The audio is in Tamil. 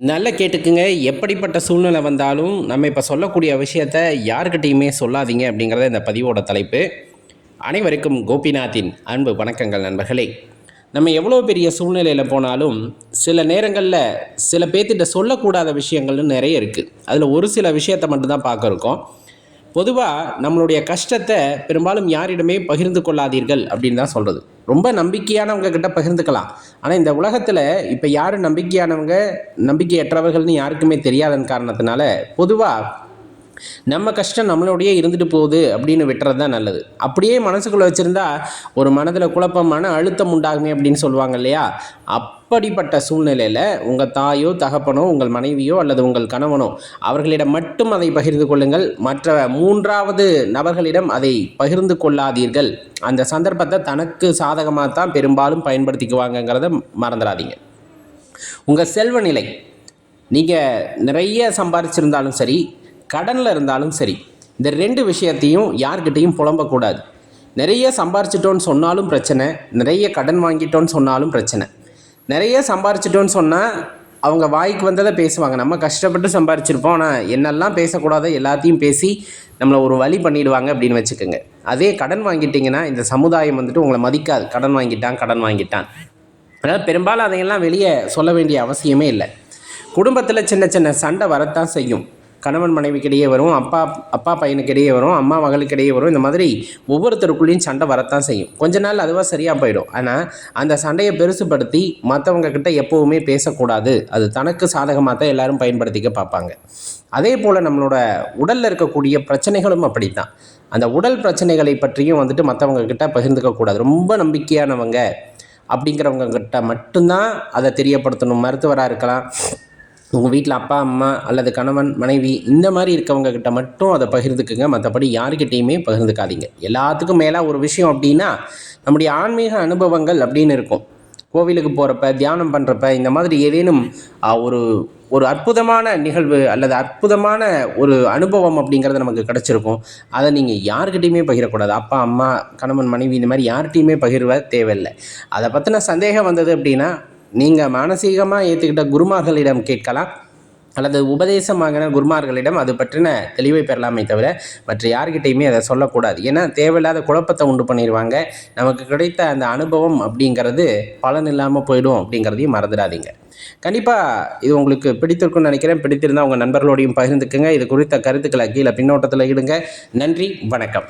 நல்லா கேட்டுக்குங்க. எப்படிப்பட்ட சூழ்நிலை வந்தாலும் நம்ம இப்போ சொல்லக்கூடிய விஷயத்த யாருக்கிட்டையுமே சொல்லாதீங்க அப்படிங்கிறத இந்த பதிவோட தலைப்பு. அனைவருக்கும் கோபிநாத்தின் அன்பு வணக்கங்கள் நண்பர்களே. நம்ம எவ்வளோ பெரிய சூழ்நிலையில் போனாலும் சில நேரங்களில் சில பேர்த்திட்ட சொல்லக்கூடாத விஷயங்கள்னு நிறைய இருக்குது அதில் ஒரு சில விஷயத்தை மட்டும்தான் பார்க்குறோம். பொதுவாக நம்மளுடைய கஷ்டத்தை பெரும்பாலும் யாரிடமே பகிர்ந்து கொள்ளாதீர்கள் அப்படின்னு தான் சொல்கிறது ரொம்ப நம்பிக்கையானவங்க கிட்ட பகிர்ந்துக்கலாம். ஆனால் இந்த உலகத்தில் இப்போ யார் நம்பிக்கையானவங்க நம்பிக்கையற்றவர்கள்னு யாருக்குமே தெரியாதன் காரணத்தினால பொதுவாக நம்ம கஷ்டம் நம்மளோடயே இருந்துட்டு போகுது அப்படின்னு விட்டுறது தான் நல்லது. அப்படியே மனசுக்குள்ளே வச்சுருந்தா ஒரு மனதில் குழப்பம் மன அழுத்தம் உண்டாகுமே அப்படின்னு சொல்லுவாங்க இல்லையா? அப்படிப்பட்ட சூழ்நிலையில் உங்கள் தாயோ தகப்பனோ உங்கள் மனைவியோ அல்லது உங்கள் கணவனோ அவர்களிடம் மட்டும் அதை பகிர்ந்து கொள்ளுங்கள். மற்ற மூன்றாவது நபர்களிடம் அதை பகிர்ந்து கொள்ளாதீர்கள். அந்த சந்தர்ப்பத்தை தனக்கு சாதகமாக தான் பெரும்பாலும் பயன்படுத்திக்குவாங்கங்கிறத மறந்துடாதீங்க. உங்கள் செல்வ நிலை நீங்கள் நிறைய சம்பாரிச்சிருந்தாலும் சரி கடனில் இருந்தாலும் சரி இந்த ரெண்டு விஷயத்தையும் யார்கிட்டையும் புலம்பக்கூடாது. நிறைய சம்பாரிச்சிட்டோன்னு சொன்னாலும் பிரச்சனை நிறைய கடன் வாங்கிட்டோன்னு சொன்னாலும் பிரச்சனை. நிறைய சம்பாரிச்சிட்டோன்னு சொன்னால் அவங்க வாய்க்கு வந்ததை பேசுவாங்க. நம்ம கஷ்டப்பட்டு சம்பாரிச்சிருப்போம் ஆனால் என்னெல்லாம் பேசக்கூடாதோ எல்லாத்தையும் பேசி நம்மளை ஒரு வழி பண்ணிடுவாங்க அப்படின்னு வச்சுக்கோங்க. அதே கடன் வாங்கிட்டிங்கன்னா இந்த சமுதாயம் வந்துட்டு உங்களை மதிக்காது. கடன் வாங்கிட்டான் கடன் வாங்கிட்டான். அதனால் பெரும்பாலும் அதையெல்லாம் வெளியே சொல்ல வேண்டிய அவசியமே இல்லை. குடும்பத்தில் சின்ன சின்ன சண்டை வரத்தான் செய்யும். கணவன் மனைவிக்கிடையே வரும் அப்பா அப்பா பையனுக்கிடையே வரும் அம்மா மகளுக்கிடையே வரும். இந்த மாதிரி ஒவ்வொருத்தருக்குள்ளேயும் சண்டை வரத்தான் செய்யும். கொஞ்ச நாள் அதுவாக சரியாக போயிடும். ஆனால் அந்த சண்டையை பெருசுப்படுத்தி மற்றவங்க கிட்ட எப்போவுமே பேசக்கூடாது. அது தனக்கு சாதகமாக தான் எல்லாரும் பயன்படுத்திக்க பார்ப்பாங்க. அதே போல் நம்மளோட உடலில் இருக்கக்கூடிய பிரச்சனைகளும் அப்படி தான் அந்த உடல் பிரச்சனைகளை பற்றியும் வந்துட்டு மற்றவங்க கிட்ட ரொம்ப நம்பிக்கையானவங்க அப்படிங்கிறவங்க கிட்ட மட்டும்தான் அதை தெரியப்படுத்தணும். மருத்துவராக இருக்கலாம். உங்கள் வீட்டில் அப்பா அம்மா அல்லது கணவன் மனைவி இந்த மாதிரி இருக்கவங்க கிட்ட மட்டும் அதை பகிர்ந்துக்குங்க. மற்றபடி யாருக்கிட்டேயுமே பகிர்ந்துக்காதீங்க. எல்லாத்துக்கும் மேலே ஒரு விஷயம் அப்படின்னா நம்முடைய ஆன்மீக அனுபவங்கள் அப்படின்னு இருக்கும். கோவிலுக்கு போகிறப்ப தியானம் பண்ணுறப்ப இந்த மாதிரி ஏதேனும் ஒரு ஒரு அற்புதமான நிகழ்வு அல்லது அற்புதமான ஒரு அனுபவம் அப்படிங்கிறது நமக்கு கிடச்சிருக்கும். அதை நீங்கள் யாருக்கிட்டையுமே பகிரக்கூடாது. அப்பா அம்மா கணவன் மனைவி இந்த மாதிரி யார்கிட்டையுமே பகிர்வ தேவையில்லை. அதை பற்றின சந்தேகம் வந்தது அப்படின்னா நீங்கள் மானசீகமாக ஏற்றுக்கிட்ட குருமார்களிடம் கேட்கலாம். அல்லது உபதேசமாகின குருமார்களிடம் அது பற்றின தெளிவை பெறலாமே தவிர மற்ற யார்கிட்டையுமே அதை சொல்லக்கூடாது. ஏன்னா தேவையில்லாத குழப்பத்தை உண்டு பண்ணிடுவாங்க நமக்கு கிடைத்த அந்த அனுபவம் அப்படிங்கிறது பலன் இல்லாமல் போயிடும் அப்படிங்கிறதையும் மறந்துடாதீங்க. கண்டிப்பாக இது உங்களுக்கு பிடித்திருக்கும்னு நினைக்கிறேன். பிடித்திருந்தால் உங்கள் நண்பர்களோடையும் பகிர்ந்துக்குங்க. இது குறித்த கருத்துக்களை கீழே பின்னோட்டத்தில் இடுங்க. நன்றி வணக்கம்.